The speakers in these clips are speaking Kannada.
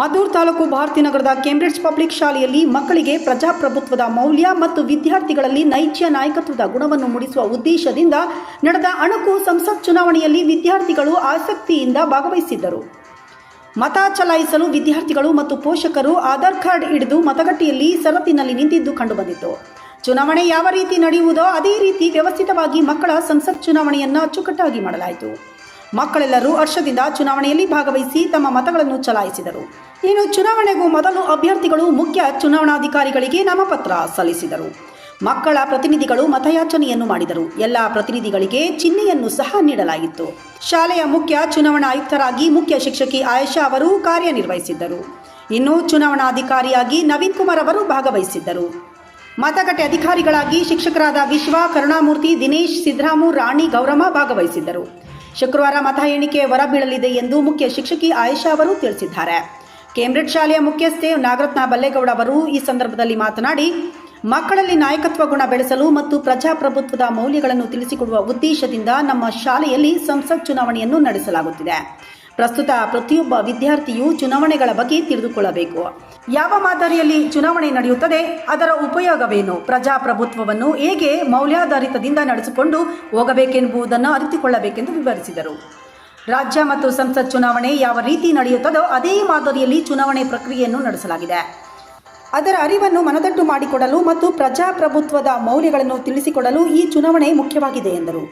ಮದ್ದೂರು ತಾಲೂಕು ಭಾರತೀನಗರದ ಕೇಂಬ್ರಿಡ್ಜ್ ಪಬ್ಲಿಕ್ ಶಾಲೆಯಲ್ಲಿ ಮಕ್ಕಳಿಗೆ ಪ್ರಜಾಪ್ರಭುತ್ವದ ಮೌಲ್ಯ ಮತ್ತು ವಿದ್ಯಾರ್ಥಿಗಳಲ್ಲಿ ನೈಜ ನಾಯಕತ್ವದ ಗುಣವನ್ನು ಮೂಡಿಸುವ ಉದ್ದೇಶದಿಂದ ನಡೆದ ಅಣಕು ಸಂಸತ್ ಚುನಾವಣೆಯಲ್ಲಿ ವಿದ್ಯಾರ್ಥಿಗಳು ಆಸಕ್ತಿಯಿಂದ ಭಾಗವಹಿಸಿದ್ದರು. ಮತ ಚಲಾಯಿಸಲು ವಿದ್ಯಾರ್ಥಿಗಳು ಮತ್ತು ಪೋಷಕರು ಆಧಾರ್ ಕಾರ್ಡ್ ಹಿಡಿದು ಮತಗಟ್ಟೆಯಲ್ಲಿ ಸರತಿನಲ್ಲಿ ನಿಂತಿದ್ದು ಕಂಡುಬಂದಿತು ಚುನಾವಣೆ ಯಾವ ರೀತಿ ನಡೆಯುವುದೋ ಅದೇ ರೀತಿ ವ್ಯವಸ್ಥಿತವಾಗಿ ಮಕ್ಕಳ ಸಂಸತ್ ಚುನಾವಣೆಯನ್ನು ಅಚ್ಚುಕಟ್ಟಾಗಿ ಮಾಡಲಾಯಿತು. ಮಕ್ಕಳೆಲ್ಲರೂ ಹರ್ಷದಿಂದ ಚುನಾವಣೆಯಲ್ಲಿ ಭಾಗವಹಿಸಿ ತಮ್ಮ ಮತಗಳನ್ನು ಚಲಾಯಿಸಿದರು. ಇನ್ನು ಚುನಾವಣೆಗೂ ಮೊದಲು ಅಭ್ಯರ್ಥಿಗಳು ಮುಖ್ಯ ಚುನಾವಣಾಧಿಕಾರಿಗಳಿಗೆ ನಾಮಪತ್ರ ಸಲ್ಲಿಸಿದರು. ಮಕ್ಕಳ ಪ್ರತಿನಿಧಿಗಳು ಮತಯಾಚನೆಯನ್ನು ಮಾಡಿದರು. ಎಲ್ಲ ಪ್ರತಿನಿಧಿಗಳಿಗೆ ಚಿಹ್ನೆಯನ್ನು ಸಹ ನೀಡಲಾಗಿತ್ತು. ಶಾಲೆಯ ಮುಖ್ಯ ಚುನಾವಣಾ ಆಯುಕ್ತರಾಗಿ ಮುಖ್ಯ ಶಿಕ್ಷಕಿ ಆಯಶಾ ಅವರು ಕಾರ್ಯನಿರ್ವಹಿಸಿದ್ದರು. ಇನ್ನು ಚುನಾವಣಾಧಿಕಾರಿಯಾಗಿ ನವೀನ್ ಕುಮಾರ್ ಅವರು ಭಾಗವಹಿಸಿದ್ದರು. ಮತಗಟ್ಟೆ ಅಧಿಕಾರಿಗಳಾಗಿ ಶಿಕ್ಷಕರಾದ ವಿಶ್ವ, ಕರುಣಾಮೂರ್ತಿ, ದಿನೇಶ್, ಸಿದ್ದರಾಮು, ರಾಣಿ, ಗೌರಮ್ಮ ಭಾಗವಹಿಸಿದ್ದರು. ಶುಕ್ರವಾರ ಮತ ಎಣಿಕೆ ಹೊರಬೀಳಲಿದೆ ಎಂದು ಮುಖ್ಯ ಶಿಕ್ಷಕಿ ಆಯಿಷಾ ಅವರು ತಿಳಿಸಿದ್ದಾರೆ. ಕೇಂಬ್ರಿಡ್ಜ್ ಶಾಲೆಯ ಮುಖ್ಯಸ್ಥೆ ನಾಗರತ್ನ ಬಲ್ಲೇಗೌಡ ಅವರು ಈ ಸಂದರ್ಭದಲ್ಲಿ ಮಾತನಾಡಿ, ಮಕ್ಕಳಲ್ಲಿ ನಾಯಕತ್ವ ಗುಣ ಬೆಳೆಸಲು ಮತ್ತು ಪ್ರಜಾಪ್ರಭುತ್ವದ ಮೌಲ್ಯಗಳನ್ನು ತಿಳಿಸಿಕೊಡುವ ಉದ್ದೇಶದಿಂದ ನಮ್ಮ ಶಾಲೆಯಲ್ಲಿ ಸಂಸತ್ ಚುನಾವಣೆಯನ್ನು ನಡೆಸಲಾಗುತ್ತಿದೆ. ಪ್ರಸ್ತುತ ಪ್ರತಿಯೊಬ್ಬ ವಿದ್ಯಾರ್ಥಿಯು ಚುನಾವಣೆಗಳ ಬಗ್ಗೆ ತಿಳಿದುಕೊಳ್ಳಬೇಕು. ಯಾವ ಮಾದರಿಯಲ್ಲಿ ಚುನಾವಣೆ ನಡೆಯುತ್ತದೆ, ಅದರ ಉಪಯೋಗವೇನು? ಪ್ರಜಾಪ್ರಭುತ್ವವನ್ನು ಹೇಗೆ ಮೌಲ್ಯಾಧಾರಿತದಿಂದ ನಡೆಸಿಕೊಂಡು ಹೋಗಬೇಕೆಂಬುದನ್ನು ಅರಿತುಕೊಳ್ಳಬೇಕೆಂದು ವಿವರಿಸಿದರು. ರಾಜ್ಯ ಮತ್ತು ಸಂಸತ್ ಚುನಾವಣೆ ಯಾವ ರೀತಿ ನಡೆಯುತ್ತದೋ ಅದೇ ಮಾದರಿಯಲ್ಲಿ ಚುನಾವಣೆ ಪ್ರಕ್ರಿಯೆಯನ್ನು ನಡೆಸಲಾಗಿದೆ. ಅದರ ಅರಿವನ್ನು ಮನದಟ್ಟು ಮಾಡಿಕೊಡಲು ಮತ್ತು ಪ್ರಜಾಪ್ರಭುತ್ವದ ಮೌಲ್ಯಗಳನ್ನು ತಿಳಿಸಿಕೊಡಲು ಈ ಚುನಾವಣೆ ಮುಖ್ಯವಾಗಿದೆ ಎಂದರು.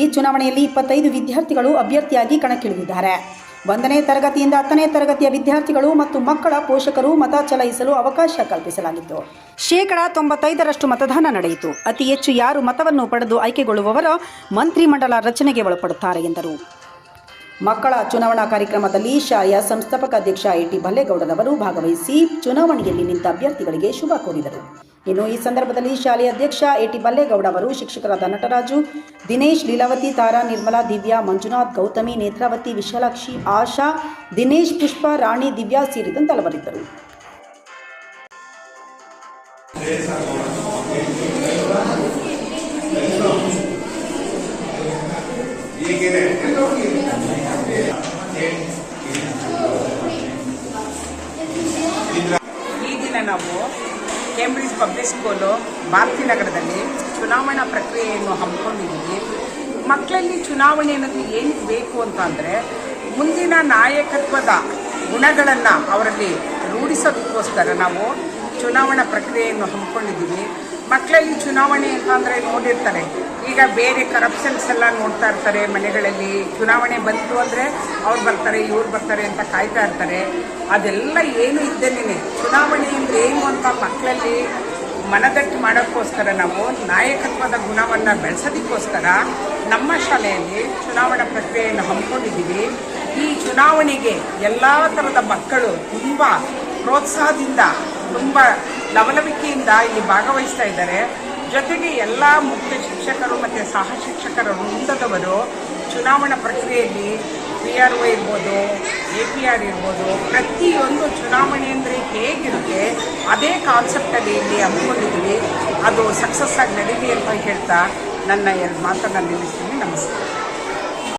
ಈ ಚುನಾವಣೆಯಲ್ಲಿ ಇಪ್ಪತ್ತೈದು ವಿದ್ಯಾರ್ಥಿಗಳು ಅಭ್ಯರ್ಥಿಯಾಗಿ ಕಣಕ್ಕಿಳಿದಿದ್ದಾರೆ. ಒಂದನೇ ತರಗತಿಯಿಂದ ಹತ್ತನೇ ತರಗತಿಯ ವಿದ್ಯಾರ್ಥಿಗಳು ಮತ್ತು ಮಕ್ಕಳ ಪೋಷಕರು ಮತ ಚಲಾಯಿಸಲು ಅವಕಾಶ ಕಲ್ಪಿಸಲಾಗಿತ್ತು. ಶೇಕಡ ತೊಂಬತ್ತೈದರಷ್ಟು ಮತದಾನ ನಡೆಯಿತು. ಅತಿ ಹೆಚ್ಚು ಯಾರು ಮತವನ್ನು ಪಡೆದು ಆಯ್ಕೆಗೊಳ್ಳುವವರ ಮಂತ್ರಿಮಂಡಲ ರಚನೆಗೆ ಒಳಪಡುತ್ತಾರೆ ಎಂದರು. ಮಕ್ಕಳ ಚುನಾವಣಾ ಕಾರ್ಯಕ್ರಮದಲ್ಲಿ ಶಾಲೆಯ ಸಂಸ್ಥಾಪಕ ಅಧ್ಯಕ್ಷ ಟಿ ಭಲ್ಲೇಗೌಡರವರು ಭಾಗವಹಿಸಿ ಚುನಾವಣೆಯಲ್ಲಿ ನಿಂತ ಅಭ್ಯರ್ಥಿಗಳಿಗೆ ಶುಭ ಕೋರಿದರು. ಇನ್ನು ಈ ಸಂದರ್ಭದಲ್ಲಿ ಶಾಲೆಯ ಅಧ್ಯಕ್ಷ ಎ ಟಿ ಬಲ್ಲೇಗೌಡ ಅವರು ಶಿಕ್ಷಕರಾದ ನಟರಾಜು, ದಿನೇಶ್ ಲೀಲಾವತಿ, ತಾರಾ ನಿರ್ಮಲಾ, ದಿವ್ಯಾ, ಮಂಜುನಾಥ್, ಗೌತಮಿ, ನೇತ್ರಾವತಿ, ವಿಶಾಲಾಕ್ಷಿ, ಆಶಾ, ದಿನೇಶ್, ಪುಷ್ಪ, ರಾಣಿ, ದಿವ್ಯಾ ಸೇರಿದಂತೆ ಹಲವರಿದ್ದರು. ಈ ದಿನ ನಾವು ಕೇಂಬ್ರಿಡ್ಜ್ ಪಬ್ಲಿಕ್ ಸ್ಕೂಲು ಭಾರತೀನಗರದಲ್ಲಿ ಚುನಾವಣಾ ಪ್ರಕ್ರಿಯೆಯನ್ನು ಹಮ್ಮಿಕೊಂಡಿದ್ದೀವಿ. ಮಕ್ಕಳಲ್ಲಿ ಚುನಾವಣೆ ಅನ್ನೋದು ಏನಕ್ಕೆ ಬೇಕು ಅಂತ ಅಂದರೆ ಮುಂದಿನ ನಾಯಕತ್ವದ ಗುಣಗಳನ್ನು ಅವರಲ್ಲಿ ರೂಢಿಸೋದಕ್ಕೋಸ್ಕರ ನಾವು ಚುನಾವಣಾ ಪ್ರಕ್ರಿಯೆಯನ್ನು ಹಮ್ಮಿಕೊಂಡಿದ್ದೀವಿ. ಮಕ್ಕಳಲ್ಲಿ ಚುನಾವಣೆ ಅಂತ ಅಂದರೆ ನೋಡಿರ್ತಾರೆ. ಈಗ ಬೇರೆ ಕರಪ್ಷನ್ಸ್ ಎಲ್ಲ ನೋಡ್ತಾ ಇರ್ತಾರೆ ಮನೆಗಳಲ್ಲಿ. ಚುನಾವಣೆ ಬಂತು ಅಂದರೆ ಅವ್ರು ಬರ್ತಾರೆ, ಇವ್ರು ಬರ್ತಾರೆ ಅಂತ ಕಾಯ್ತಾ ಇರ್ತಾರೆ. ಅದೆಲ್ಲ ಏನು ಇದ್ದೇನೆ ಚುನಾವಣೆ ಏನು ಅಂತ ಮಕ್ಕಳಲ್ಲಿ ಮನದಟ್ಟು ಮಾಡೋಕ್ಕೋಸ್ಕರ ನಾವು ನಾಯಕತ್ವದ ಗುಣವನ್ನು ಬೆಳೆಸೋದಕ್ಕೋಸ್ಕರ ನಮ್ಮ ಶಾಲೆಯಲ್ಲಿ ಚುನಾವಣಾ ಪ್ರಕ್ರಿಯೆಯನ್ನು ಹಮ್ಮಿಕೊಂಡಿದ್ದೀವಿ. ಈ ಚುನಾವಣೆಗೆ ಎಲ್ಲ ಥರದ ಮಕ್ಕಳು ತುಂಬ ಪ್ರೋತ್ಸಾಹದಿಂದ ತುಂಬ ಲವಲವಿಕೆಯಿಂದ ಇಲ್ಲಿ ಭಾಗವಹಿಸ್ತಾ ಇದ್ದಾರೆ. ಜೊತೆಗೆ ಎಲ್ಲ ಮುಖ್ಯ ಶಿಕ್ಷಕರು ಮತ್ತು ಸಹ ಶಿಕ್ಷಕರ ವೃಂದದವರು ಚುನಾವಣಾ ಪ್ರಕ್ರಿಯೆಯಲ್ಲಿ ಪಿ ಆರ್ ಒ ಇರ್ಬೋದು, ಎ ಪಿ ಆರ್ ಇರ್ಬೋದು, ಪ್ರತಿಯೊಂದು ಚುನಾವಣೆ ಅಂದರೆ ಹೇಗಿರುತ್ತೆ, ಅದೇ ಕಾನ್ಸೆಪ್ಟಲ್ಲಿ ಇಲ್ಲಿ ಅನ್ಕೊಂಡಿದ್ದೀವಿ ಅದು ಸಕ್ಸಸ್ ಆಗಿ ನಡೀಲಿ ಅಂತ ಹೇಳ್ತಾ ನನ್ನ ಎರಡು ಮಾತನ್ನು ನಿಲ್ಲಿಸ್ತೀನಿ. ನಮಸ್ಕಾರ